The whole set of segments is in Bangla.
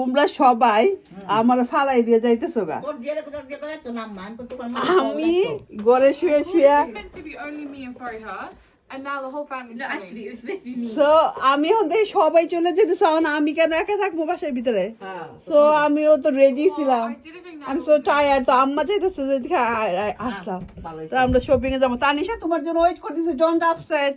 তোমরা সবাই আমার ফালাই দিয়ে যাইতেছো গা। আমি ঘরে শুয়ে শুয়ে আমি হতে সবাই চলে যেতেছে এখন আমি কেন একা থাকব বাসার ভিতরে? হ্যাঁ সো আমিও তো রেডি ছিলাম। Think that আমি সো টায়ার্ড তো আম্মা চাইতেছে যে আসলাম। তো আমরা শপিং এ যাব। তানিশা তোমার জন্য ওয়েট করতেছে ডোন্ট আপসেট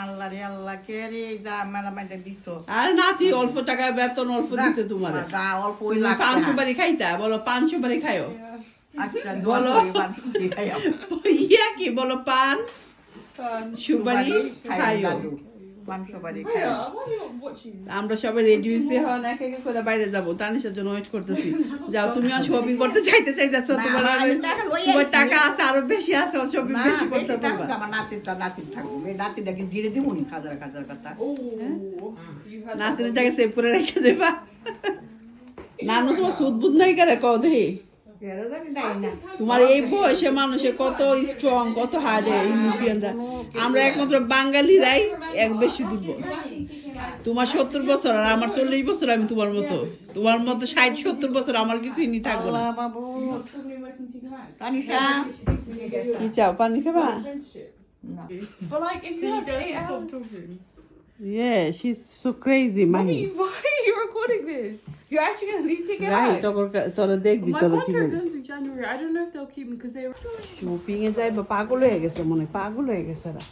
আল্লাহ রে আল্লাহ কে রে যা মেলা মাইটা দিচ্ছ আর নাতি অল্প টাকায় বেতন অল্প দিছে তোমার। যা অল্প ওই লাখ পাঁচশো বাড়ি খাইতা? বলো পাঁচশো বাড়ি খাইও। আচ্ছা বলো। ইয়া কি বলো পান সুপারি খাই খাইও পাঁচশো বাড়ি খাই? আমরা সবাই রেডি হয়েছি এখন এক এক করে বাইরে যাব। তানিশার জন্য ওয়েট করতেছি। যাও তুমি শপিং করতে চাইতে চাইতেছো না, তোমার টাকা তোমার টাকা আছে আরও বেশি আছে শপিং না বেশি করতে পারবা আমার নাতিরটা নাতির থাকবে এই নাতিটাকে জিরে দিব নি খাজার খাজার কথা Oh, you've had নাতিনের টাকা সেভ করে রেখে দেবা। নানু তোমার সুদ বুধ নাই করে কও দেহি তোমার এই বয়সে মানুষে কত স্ট্রং কত হার্ড ইউরোপিয়ানরা আমরা। একমাত্র বাঙালিরাই এক বেশি দিব। তোমার সত্তর বছর আর আমার চল্লিশ বছর আমি তোমার মতো। তোমার মতো ষাট সত্তর বছর আমার কিছুই নি থাকব না। কি চাও পানি খাবা? But like, if you have eight hours. Yeah, she's so crazy. Mommy, why? Recording this? You're actually gonna leave to Right, back. তোর দেখবি My কি contract করবি ends in January. I don't know if they'll keep me because they. Shopping এ যাই বা পাগল হয়ে গেছে মনে পাগল হয়ে গেছে এরা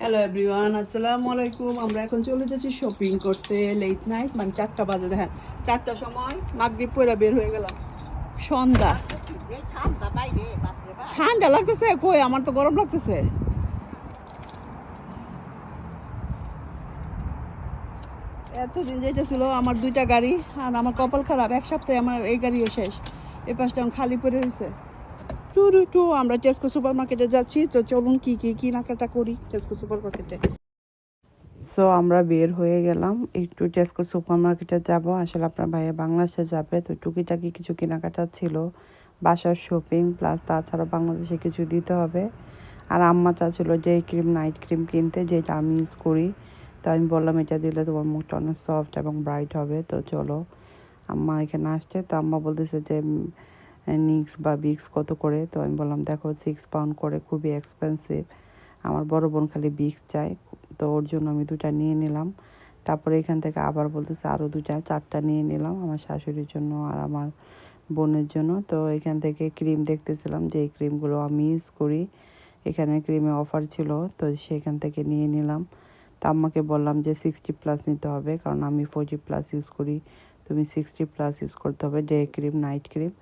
হ্যালো এভরিওয়ান আসসালামু আলাইকুম আমরা এখন চলে যাচ্ছি শপিং করতে লেট নাইট মানে চারটা বাজে দেখেন চারটার সময় মাগরিব পয়রা বের হয়ে গেলাম সন্ধ্যা ঠান্ডা লাগতেছে কই আমার তো গরম লাগতেছে এতদিন যেটা ছিল আমার দুইটা গাড়ি আর আমার কপাল খারাপ, এক সপ্তাহে আমার এই গাড়িও শেষ। এই পাশটা এখন খালি পড়ে রয়েছে টু টু টু, আমরা টেস্কো সুপার মার্কেটে যাচ্ছি, তো চলুন কি কি কেনাকাটা করি টেস্কো সুপার মার্কেটে সো আমরা বের হয়ে গেলাম, একটু টেস্কো সুপার মার্কেটে যাব। আসলে আপনার ভাইয়া বাংলাদেশে যাবে, তো টুকিটাকি কিছু কেনাকাটা ছিল। বাসার শপিং প্লাস তাছাড়া বাংলাদেশে কিছু দিতে হবে। আর আম্মা চাচ্ছিল যে ক্রিম নাইট ক্রিম কিনতে, যেটা আমি ইউজ করি। আমি বললাম, এটা দিলে তোমার মুখটা অনেক সফট এবং ব্রাইট হবে। তো চলো, আম্মা এখানে আসছে। তো আম্মা বলতেছে যে নিক্স বা বিক্স কত করে? তো আমি বললাম, দেখো সিক্স পাউন্ড করে খুবই এক্সপেন্সিভ আমার বড় বোন খালি বিক্স চাই তো ওর জন্য আমি দুটা নিয়ে নিলাম। তারপরে এখান থেকে আবার বলতেছে আরও দুটা চারটা নিয়ে নিলাম আমার শাশুড়ির জন্য আর আমার বোনের জন্য। তো এখান থেকে ক্রিম দেখতেছিলাম যে, এই ক্রিমগুলো আমি ইউজ করি। এখানে ক্রিমে অফার ছিল, তো সেখান থেকে নিয়ে নিলাম। তো আম্মাকে বললাম যে সিক্সটি প্লাস নিতে হবে, কারণ আমি ফোরটি প্লাস ইউজ করি। তুমি সিক্সটি প্লাস ইউজ করতে হবে ডে ক্রিম নাইট ক্রিম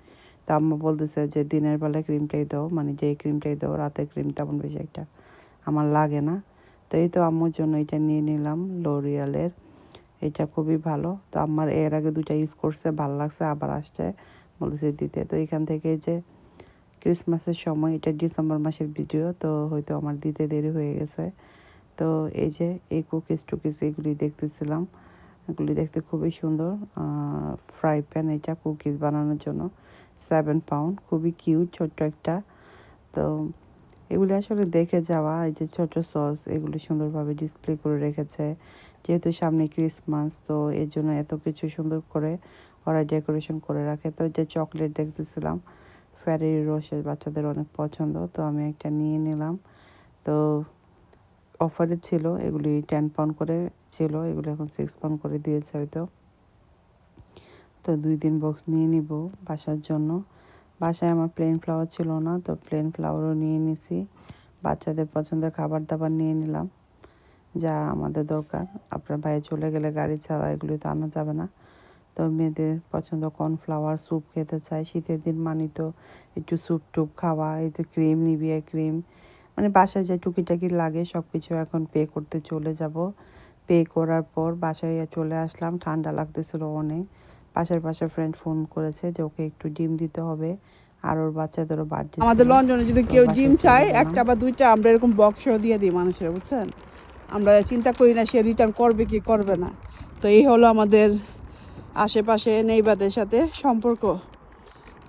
তো আম্মা বলতেছে যে দিনের বেলা ক্রিমটাই দাও মানে যে ক্রিমটাই দাও রাতের ক্রিম তেমন বেশি একটা আমার লাগে না। তো এই তো আম্মুর জন্য এটা নিয়ে নিলাম লোরিয়ালের এটা খুবই ভালো। তো আমার এর আগে দুটা ইউজ করছে, ভালো লাগছে, আবার আসছে। বলতেছে দিতে। তো এখান থেকে যে ক্রিসমাসের সময়, এটা ডিসেম্বর মাসের ভিডিও তো হয়তো আমার দিতে দেরি হয়ে গেছে। তো এই যে এই কুকিজ টুকিজ এগুলি দেখতেছিলাম, এগুলি দেখতে খুবই সুন্দর। ফ্রাই প্যান এটা কুকিজ বানানোর জন্য সেভেন পাউন্ড খুবই কিউট ছোট্ট একটা। তো এগুলি আসলে দেখে যাওয়া, এই যে ছোট সস এগুলি সুন্দরভাবে ডিসপ্লে করে রেখেছে। যেহেতু সামনে ক্রিসমাস তো এর জন্য এত কিছু সুন্দর করে ওরা ডেকোরেশন করে রাখে। তো যে চকলেট দেখতেছিলাম ফ্যারি রোসের বাচ্চাদের অনেক পছন্দ, তো আমি একটা নিয়ে নিলাম। তো অফারে ছিল, এগুলি টেন পাউন্ড করে ছিল, এগুলো এখন সিক্স পাউন্ড করে দিয়েছে হয়তো। তো দুই দিন বক্স নিয়ে নিব বাসার জন্য। বাসায় আমার প্লেন ফ্লাওয়ার ছিল না, তো প্লেন ফ্লাওয়ারও নিয়ে নিছি। বাচ্চাদের পছন্দের খাবার দাবার নিয়ে নিলাম, যা আমাদের দরকার। আপনার বাইরে চলে গেলে গাড়ি ছাড়া এগুলি তো আনা যাবে না। তো মেয়েদের পছন্দ কর্নফ্লাওয়ার স্যুপ খেতে চায় শীতের দিন মানি তো একটু স্যুপ টুপ খাওয়া, এই তো ক্রিম নিবিয়া ক্রিম মানে বাসায় যে টুকিটাকি লাগে সব কিছু এখন পে করতে চলে যাব। পে করার পর বাসায় চলে আসলাম ঠান্ডা লাগতেছিল অনেক। পাশের পাশের ফ্রেন্ড ফোন করেছে যে ওকে একটু ডিম দিতে হবে। আর ওর বাচ্চাদেরও বার্থডে আমাদের লন্ডনে যদি কেউ ডিম চায় একটা বা দুইটা আমরা এরকম বক্স দিয়ে দিই মানুষের বুঝছেন? আমরা চিন্তা করি না সে রিটার্ন করবে কি করবে না। তো এই হলো আমাদের আশেপাশে নেইবাদের সাথে সম্পর্ক।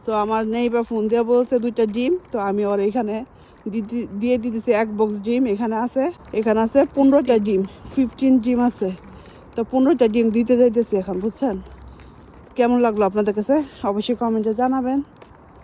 তো আমার নেইবা ফোন দিয়ে বলছে দুইটা ডিম। তো আমি ওর এখানে দিয়ে দিতেছে এক বক্স জিম এখানে আছে এখানে আছে পনেরোটা জিম ফিফটিন জিম আছে। তো পনেরোটা জিম দিতে যাইতেছে এখন, বুঝছেন? কেমন লাগল আপনাদের কাছে? অবশ্যই কমেন্টে জানাবেন।